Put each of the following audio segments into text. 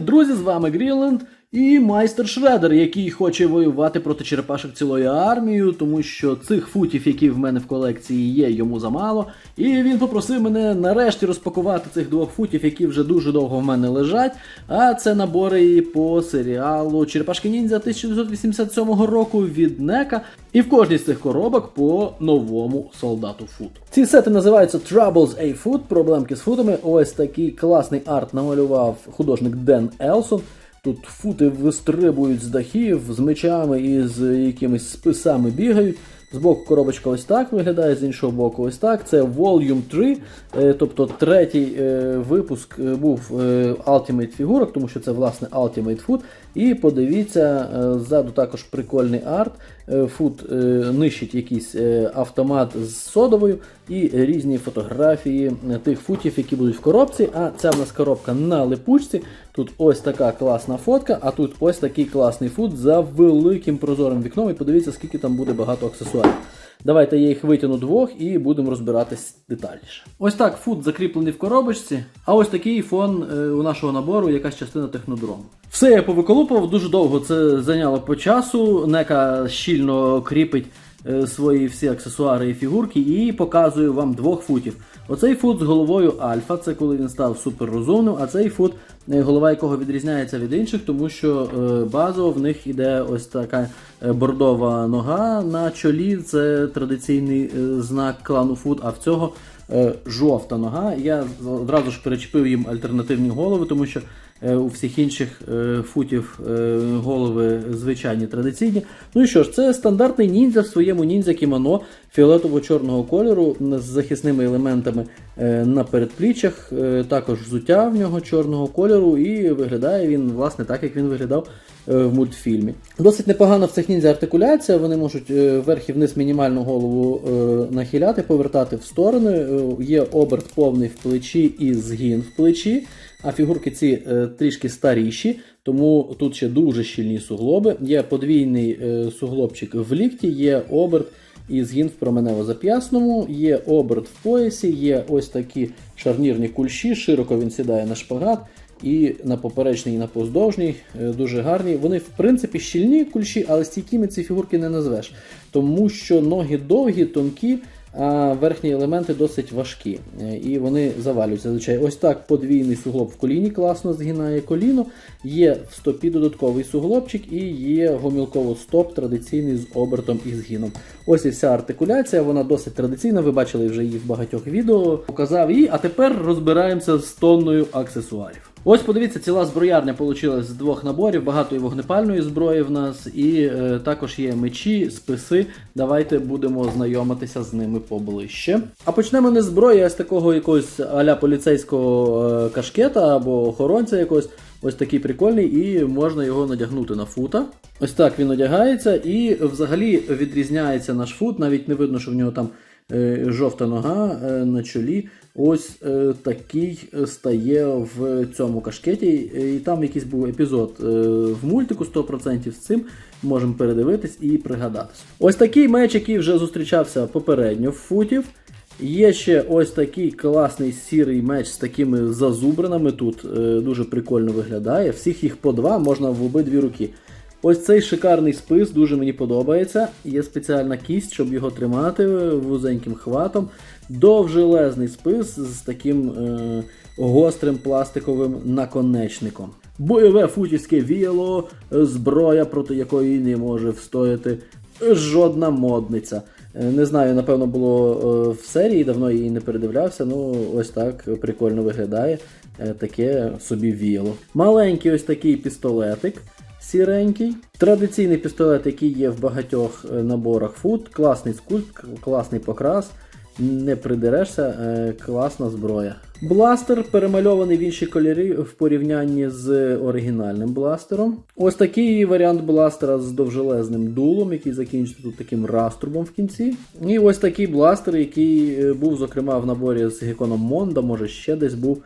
Друзі! З вами Грінленд і майстер Шредер, який хоче воювати проти черепашок цілою армією, тому що цих футів, які в мене в колекції є, йому замало. І він попросив мене нарешті розпакувати цих двох футів, які вже дуже довго в мене лежать. А це набори по серіалу Черепашки Ніндзя 1987 року від Нека. І в кожній з цих коробок по новому солдату фут. Ці сети називаються Troubles A Foot, проблемки з футами. Ось такий класний арт намалював художник Ден Елсон. Тут фути вистрибують з дахів з мечами і з якимись списами бігають. З боку коробочка ось так виглядає, з іншого боку ось так. Це Volume 3, е, тобто третій е, випуск е, був Ultimate фігурок, тому що це власне Ultimate Foot. І подивіться, е, ззаду також прикольний арт. Е, Фут е, нищить якийсь автомат з содовою і різні фотографії тих футів, які будуть в коробці. А ця в нас коробка на липучці. Тут ось така класна фотка, а тут ось такий класний фут за великим прозорим вікном. І подивіться, скільки там буде багато аксесуарів. Давайте я їх витягну двох і будемо розбиратись детальніше. Ось так фут закріплений в коробочці, а ось такий фон е, у нашого набору, якась частина технодрому. Все я повиколупував, дуже довго це зайняло по часу. Нека щільно кріпить свої всі аксесуари і фігурки і показую вам двох футів. Оцей фут з головою альфа, це коли він став суперрозумним, а цей фут, е, голова якого відрізняється від інших, тому що е, базово в них іде ось така е, бордова нога на чолі. Це традиційний е, знак клану фут, а в цього е, жовта нога. Я одразу ж перечепив їм альтернативні голови, тому що е, у всіх інших е, футів е, голови звичайні традиційні. Ну і що ж, це стандартний ніндзя в своєму ніндзя кімоно фіолетово-чорного кольору з захисними елементами е, на передпліччях. Е, Також взуття в нього чорного кольору, і виглядає він власне так, як він виглядав е, в мультфільмі. Досить непогана в цих ніндзя артикуляція. Вони можуть е, вверх і вниз мінімальну голову е, нахиляти, повертати в сторони. Е, Є оберт повний в плечі і згін в плечі. А фігурки ці е, трішки старіші, тому тут ще дуже щільні суглоби. Є подвійний е, суглобчик в лікті, є оберт і згін в променево-зап'ясному, є оберт в поясі, є ось такі шарнірні кульші, широко він сідає на шпагат. І на поперечній, і на поздовжній е, дуже гарні. Вони, в принципі, щільні кульші, але стійкими ці фігурки не назвеш. Тому що ноги довгі, тонкі, а верхні елементи досить важкі. Е, І вони завалюються. Зазвичай ось так подвійний суглоб в коліні класно згинає коліно. Є в стопі додатковий суглобчик і є гомілково стоп традиційний з обертом і згином. Ось і вся артикуляція, вона досить традиційна. Ви бачили вже її в багатьох відео. Показав її, а тепер розбираємося з тонною аксесуарів. Ось подивіться, ціла зброярня вийшла з двох наборів, багато і вогнепальної зброї в нас, і е, також є мечі, списи. Давайте будемо знайомитися з ними поближче. А почнемо не з зброї, а з такого якогось аля поліцейського е, кашкета або охоронця якогось. Ось такий прикольний, і можна його надягнути на фута. Ось так він одягається, і взагалі відрізняється наш фут. Навіть не видно, що в нього там жовта нога е, на чолі. Ось е, такий стає в цьому кашкеті. Е, І там якийсь був епізод е, в мультику 100% з цим. Можемо передивитись і пригадатись. Ось такий меч, який вже зустрічався попередньо в футів. Є ще ось такий класний сірий меч з такими зазубринами. Тут е, дуже прикольно виглядає. Всіх їх по два можна в обидві руки. Ось цей шикарний спис дуже мені подобається. Є спеціальна кість, щоб його тримати вузеньким хватом. Довжелезний спис з таким е, гострим пластиковим наконечником. Бойове футівське віяло, зброя, проти якої не може встояти жодна модниця. Е, Не знаю, напевно, було е, в серії, давно її не передивлявся. Ну, ось так прикольно виглядає. Е, Таке собі віяло. Маленький ось такий пістолетик. Сіренький. Традиційний пістолет, який є в багатьох е, наборах фут. Класний скульпт, класний покрас. Не придерешся, е, класна зброя. Бластер перемальований в інші кольори в порівнянні з оригінальним бластером. Ось такий варіант бластера з довжелезним дулом, який закінчиться тут таким раструбом в кінці. І ось такий бластер, який е, був, зокрема, в наборі з геконом Монда, може ще десь був.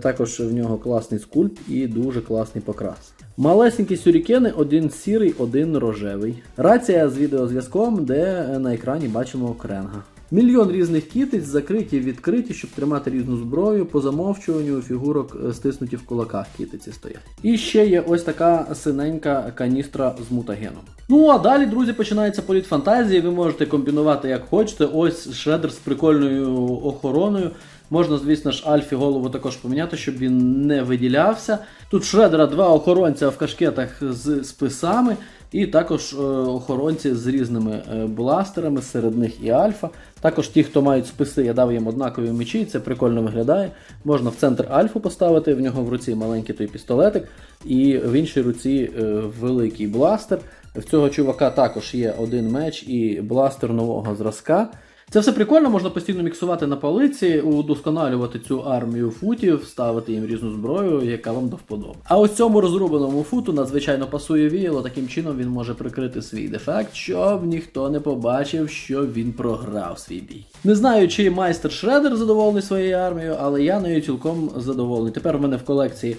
Також в нього класний скульп і дуже класний покрас. Малесенькі сюрікени, один сірий, один рожевий. Рація з відеозв'язком, де на екрані бачимо кренга. Мільйон різних кітиць, закриті, відкриті, щоб тримати різну зброю. По замовчуванню фігурок е, стиснуті в кулаках кітиці стоять. І ще є ось така синенька каністра з мутагеном. Ну а далі, друзі, починається політ фантазії. Ви можете комбінувати як хочете. Ось шредер з прикольною охороною. Можна, звісно ж, Альфі голову також поміняти, щоб він не виділявся. Тут Шредера два охоронця в кашкетах з списами, і також е, охоронці з різними е, бластерами, серед них і Альфа. Також ті, хто мають списи, я дав їм однакові мечі, це прикольно виглядає. Можна в центр Альфу поставити, в нього в руці маленький той пістолетик, і в іншій руці е, великий бластер. В цього чувака також є один меч і бластер нового зразка. Це все прикольно, можна постійно міксувати на палиці, удосконалювати цю армію футів, ставити їм різну зброю, яка вам до вподоби. А ось цьому розрубаному футу надзвичайно пасує віяло, таким чином він може прикрити свій дефект, щоб ніхто не побачив, що він програв свій бій. Не знаю, чи майстер Шредер задоволений своєю армією, але я нею цілком задоволений. Тепер в мене в колекції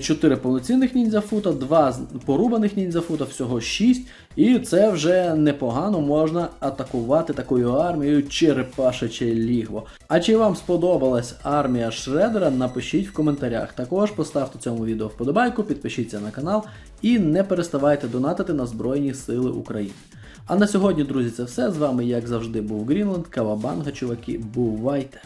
4 повноцінних ніндзя фута, 2 порубаних ніндзя фута, всього 6. І це вже непогано можна атакувати такою армією черепашече лігво. А чи вам сподобалась армія Шредера? Напишіть в коментарях. Також поставте цьому відео вподобайку, підпишіться на канал і не переставайте донатити на Збройні Сили України. А на сьогодні, друзі, це все. З вами, як завжди, був Грінланд, Кавабанга, чуваки. Бувайте!